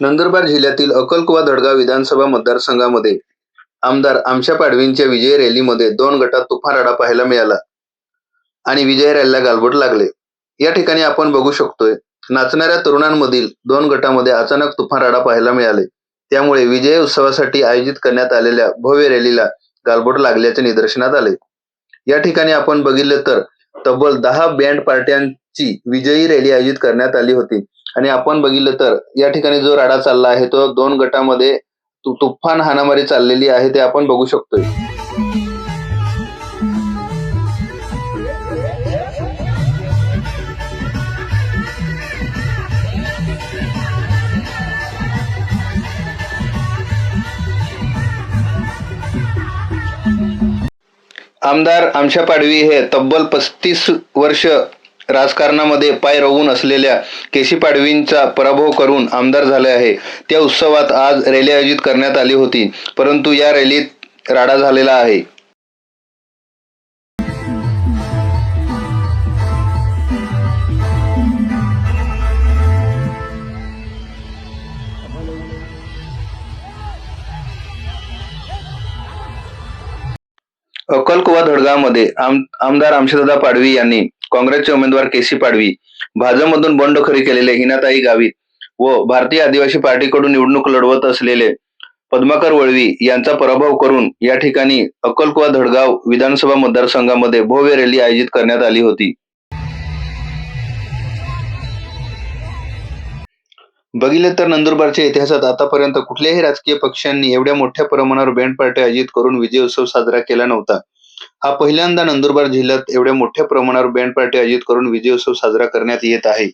नंदुरबार जिल्ह्यातील अक्कलकुवा धडगाव विधानसभा मतदारसंघामध्ये आमदार आमशा पाडवींच्या विजयी रॅलीमध्ये दोन गटात तुफान राडा पाहायला मिळाला आणि विजय रॅलीला गालबोट लागले. या ठिकाणी आपण बघू शकतोय नाचणाऱ्या तरुणांमधील दोन गटामध्ये अचानक तुफान राडा पाहायला मिळाले. त्यामुळे विजय उत्सवासाठी आयोजित करण्यात आलेल्या भव्य रॅलीला गालबोट लागल्याचे निदर्शनात आले. या ठिकाणी आपण बघितले तर तब्बल दहा बँड पार्ट्यांची विजयी रॅली आयोजित करण्यात आली होती. आणि आपण बघितलं तर या ठिकाणी जो राडा चालला आहे तो दोन गटामध्ये तुफान हाणामारी चाललेली आहे ते आपण बघू शकतोय. आमदार आमशा पाडवी हे तब्बल पस्तीस वर्ष राजकारणामध्ये पाय रोवून असलेल्या केशी पाडवींचा पराभव करून आमदार झाले आहे. त्या उत्सवात आज रॅली आयोजित करण्यात आली होती परंतु या रॅलीत राडा झालेला आहे. अक्कलकुवा धडगावमध्ये आम आमदार आमशदादा पाडवी यांनी काँग्रेसचे उमेदवार केसी पाडवी भाजपमधून बंडखोरी केलेले हिनाताई गावित व भारतीय आदिवासी पार्टीकडून निवडणूक लढवत असलेले पद्माकर वळवी यांचा पराभव करून या ठिकाणी अक्कलकुवा धडगाव विधानसभा मतदारसंघामध्ये भव्य रॅली आयोजित करण्यात आली होती. बघितले तर नंदुरबारच्या इतिहासात आतापर्यंत कुठल्याही राजकीय पक्षांनी एवढ्या मोठ्या प्रमाणावर बँड पार्टी आयोजित करून विजय उत्सव साजरा केला नव्हता. हा पहिल्यांदा नंदुरबार जिल्ह्यात एवढ्या मोठ्या प्रमाणावर बँड पार्टी आयोजित करून विजय उत्सव साजरा करण्यात येत आहे.